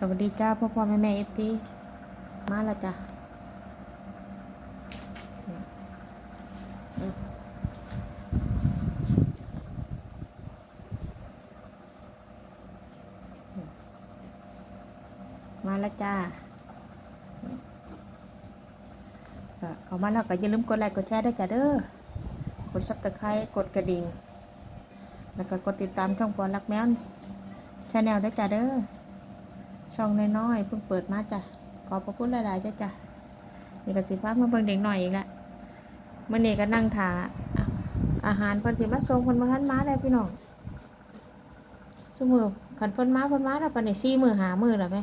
สวัสดีจ้าพ่อพ่อแม่แม่เอฟซีมาแล้วจ้ะมาแล้วจ้าก็เข้ามาแล้วก็อย่าลืมกดไลค์กดแชร์ด้จ้ะเด้อกดซับสไครต์กดกระดิ่ง แล้วก็กดติดตามช่องปอนรักแมวชาแนลด้จ้ะเด้อ ช่องน้อยๆเพิ่งเปิดมาจ้ะขอบพระคุณหลายๆจ้ะจ้ะนี่ก็สิฟ้ามาเบิ่งเด็กหน่อยอีกแล้วมื่อนี้ก็นั่งถาอาหารเพิ่นสิมาส่งเพิ่นมาทันมาได้พี่น้องชั่วมือขันเพิ่นมาเพิ่นมาแล้วปานนี้สี่มือหามือแล้วไหม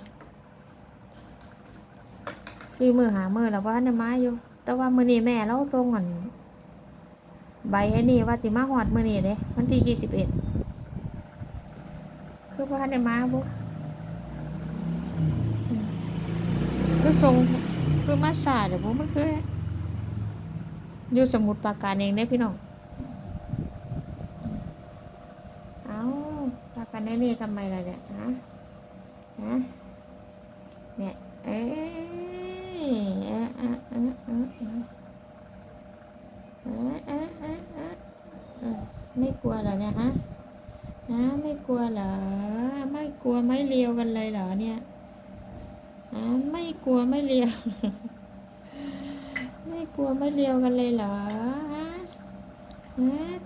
สี่มือหามือแล้วว่าทันได้มาอยู่ แต่ว่ามื้อนี้แม่เราส่งอันใบไอ้นี่ว่าสิมาฮอดมื้อนี้เด้วันที่ยี่สิบเอ็ดคือว่าทันได้มาบ่ คือทรงคือมาสาเดี๋ยวผมมันคืออยู่สมุดปราการเองได้พี่น้องเอาปราการในนี่ทำไมล่ะเนี่ยฮะฮะเนี่ยเอ้ยเอ๊ะเอ๊ะเอ๊ะเอ๊ะเอ๊ะเอ๊ะเอ๊ะเอ๊ะเออไม่กลัวเหรอเนี่ยฮะฮะไม่กลัวเหรอไม่กลัวไม่เลียวกันเลยเหรอเนี่ย ไม่กลัวไม่เลียว ไม่กลัวไม่เลียวกันเลยเหรอฮะ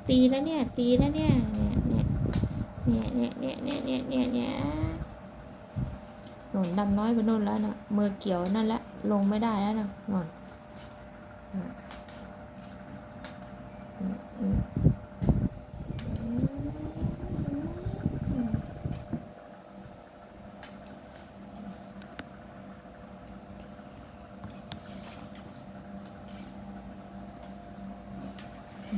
ตีแล้วเนี่ย ตีแล้วเนี่ย เนี่ยเนี่ยเนี่ยเนี่ยเนี่ยเนี่ยเนี่ยเนี่ยหนุนดำน้อยไปนู่นแล้วนะมือเกี่ยวนั่นละลงไม่ได้แล้วนะหนุน ส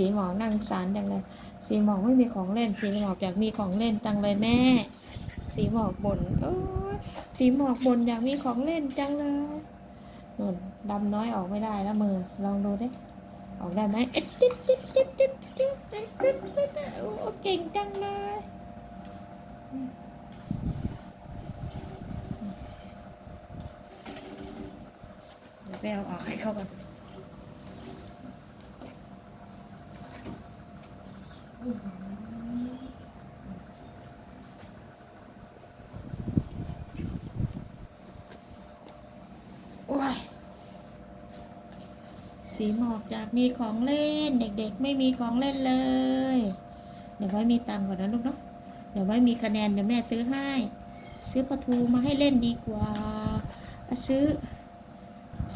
ีหมอกนั่งสารจังเลย สีหมอกไม่มีของเล่น สีหมอกอยากมีของเล่นจังเลยแม่ สีหมอกบ่นโอ้ยสีหมอกบ่นอยากมีของเล่นจังเลยนุ่นดำน้อยออกไม่ได้แล้วมือ ลองดูดิ ออกได้ไหมเโอ้เก่งจังเลยไปเอาออกให้เข้าก่อน สีหมอกอยากมีของเล่น เด็กๆ ไม่มีของเล่นเลย เดี๋ยวไว้มีตังก่อนนะลูกเนาะเดี๋ยวไว้มีคะแนนเดี๋ยวแม่ซื้อให้ ซื้อปลาทูมาให้เล่นดีกว่า ซื้อ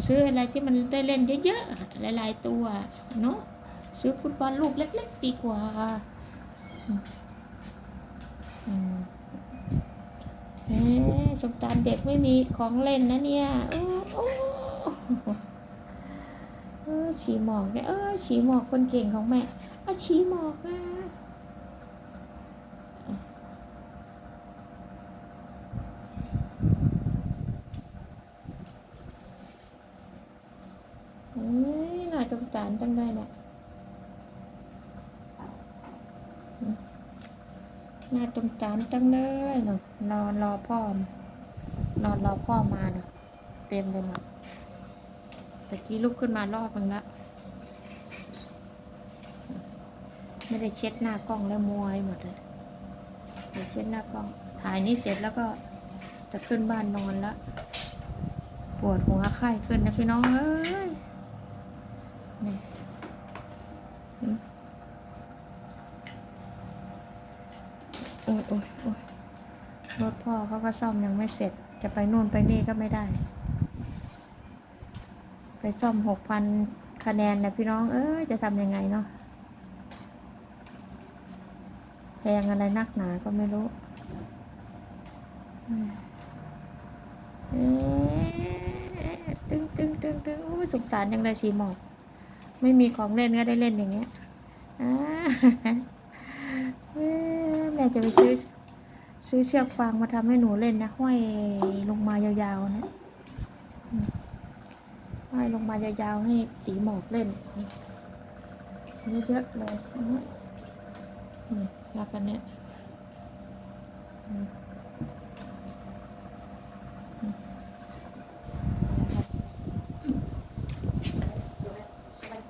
ซื้ออะไรที่มันได้เล่นเยอะๆหลายๆตัวเนาะซื้อฟุตบอลลูกเล็ก ๆ ดีกว่าอืมอืมเอ๊ะสงกรารเด็กไม่มีของเล่นนะเนี่ยโอ้ อ้เออฉีหมอกเนี่ยเออฉีหมอกคนเก่งของแม่เอาฉีหมอกอะเอ้ยน่าสงสารจังได้น่ะอืมน่าสงสารจังเลยเนาะนอนรอพ่อ นอนรอพ่อมาเนาะเต็มไปหมด ตะกี้ลุกขึ้นมารอบนึงแล้ว ไม่ได้เช็ดหน้ากล้องแล้วมวยหมดเลยเดี๋ยวเช็ดหน้ากล้อง ถ่ายนี้เสร็จแล้วก็จะขึ้นบ้านนอนแล้ว ปวดหัวไข้ขึ้นนะพี่น้องเอ้ยนี่อืมโอ้ยโอ้ยโอ้ยรถพ่อเขาก็ซ่อมยังไม่เสร็จ จะไปนู่นไปนี่ก็ไม่ได้ ไปซ่อมหกพันคะแนนนะพี่น้องเอ้ยจะทำยังไงเนาะแพงอะไรนักหนาก็ไม่รู้อืมเอ๊ะตึงตึงตึงตึงโอ้สงสารยังไงสีหมอก ไม่มีของเล่นก็ได้เล่นอย่างเงี้ยแม่จะไปซื้อ ซื้อเชือกฟางมาทำให้หนูเล่นนะห้อยลงมายาวๆนะ เลงมายาวๆให้สีหมอกเล่นเยอะเลยมอืมแล้วกันเนี่ยอืมอืมนะครับ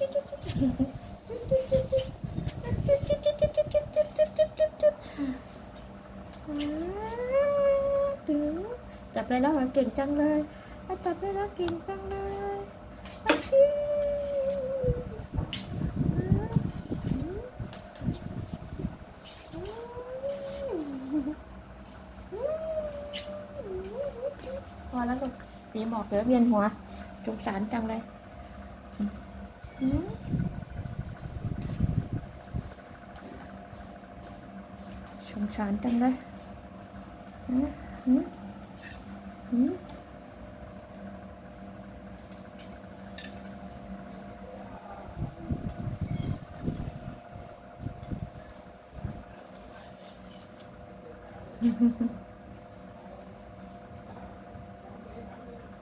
จับ ได้แล้วเหรอเก่งจังเลยอะจับได้แล้วเก่งจังเลยอะชิพอแล้วลูกสีหมอกเดี๋ยวเวียนหัวสงสารจังเลยสงสารจังเลยอืม อืม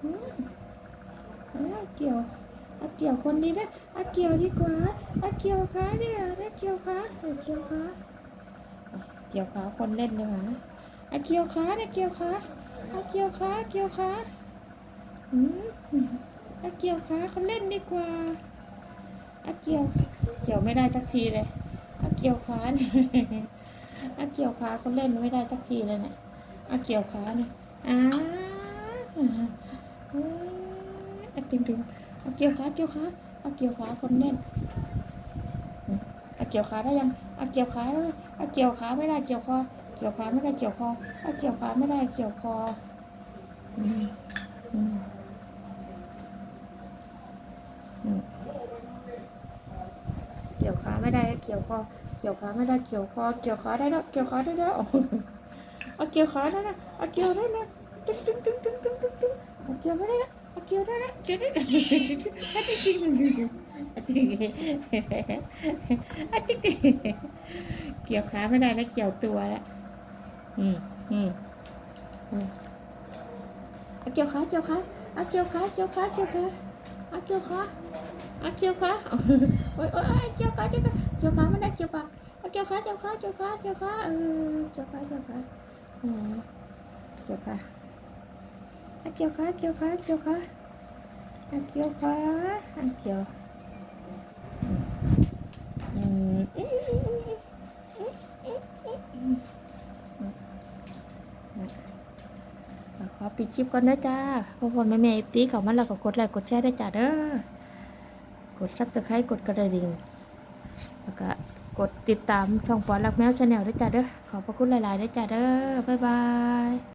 อืมอาเกี่ยวอาเกี่ยวคนนี้นะอาเกี่ยวดีกว่าอาเกี่ยวขาเนี่ยอาเกี่ยวขาอาเกี่ยวขาเกี่ยวขาคนเล่นดีกว่าอาเกี่ยวขาเนี่ยเกี่ยวขา อาเกียวขาเกียวขาอืมอาเกียวขาเล่นดีกว่าอาเกียว เกี่ยวไม่ได้สักทีเลยอาเกียวขาเนี่ยอาเกียวขาคนเล่นไม่ได้สักทีเลยเนี่ยอาเกี่ยวขาเนี่ยอ้าเอ้ยเอาดึงดึงอาเกี่ยวขาเกี่ยวขาอาเกี่ยวขาคนแน่นอืมเอาเกี่ยวขาได้ยังอาเกี่ยวขาเลยเอาเกี่ยวขาไม่ได้เกี่ยวคอ เกี่ยวขาไม่ได้เกี่ยวคอเอาเกี่ยวขาไม่ได้เกี่ยวคอเกี่ยวขาไม่ได้เกี่ยวคอเกี่ยวขาไม่ได้เกี่ยวคอเกี่ยวขาได้แล้วเกี่ยวขาได้แล้วเอาเกี่ยวขาได้แล้วเอาเกี่ยวได้แล้วตึ้งตึ้งตึ้งตึ้งตึ้งตึ้งตึ้งเอาเกี่ยวไม่ได้แล้วเอาเกี่ยวได้แล้วเกี่ยวได้แล้วจริงจริงจริงจริงจริงเกี่ยวขาไม่ได้แล้วเกี่ยวตัวแล้ว อืมอืมอืมอาเกี่ยวขาเกี่ยวขาเอาเกี่ยวขาเกี่ยวขาเกี่ยวขาเอาเกี่ยวขาเอาเกี่ยวขาโอ้ยโอ้ยเกี่ยวขาเกี่ยวขาเกี่ยวขาไม่ได้เกี่ยวปากเอาเกี่ยวขาเกี่ยวขาเกี่ยวขาเกี่ยวขาเออเกี่ยวขาเกี่ยวขาเออเกี่ยวขาอะเกี่ยวขาเกี่ยวขาเกี่ยวขาอะเกี่ยวขาอะเกี่ยว ขอปิดคลิปก่อนนะจ้าพ่อพ่อแม่แม่ตีเขามาแล้วก็กดไลค์กดแชร์ได้จ้าเด้อกดซับสไครต์กดกระดิ่งแล้วก็กดติดตามช่องปอรักแมวชาแนลด้วยจ้าเด้อขอบพระคุณหลายๆด้วยจ้าเด้อบ๊ายบาย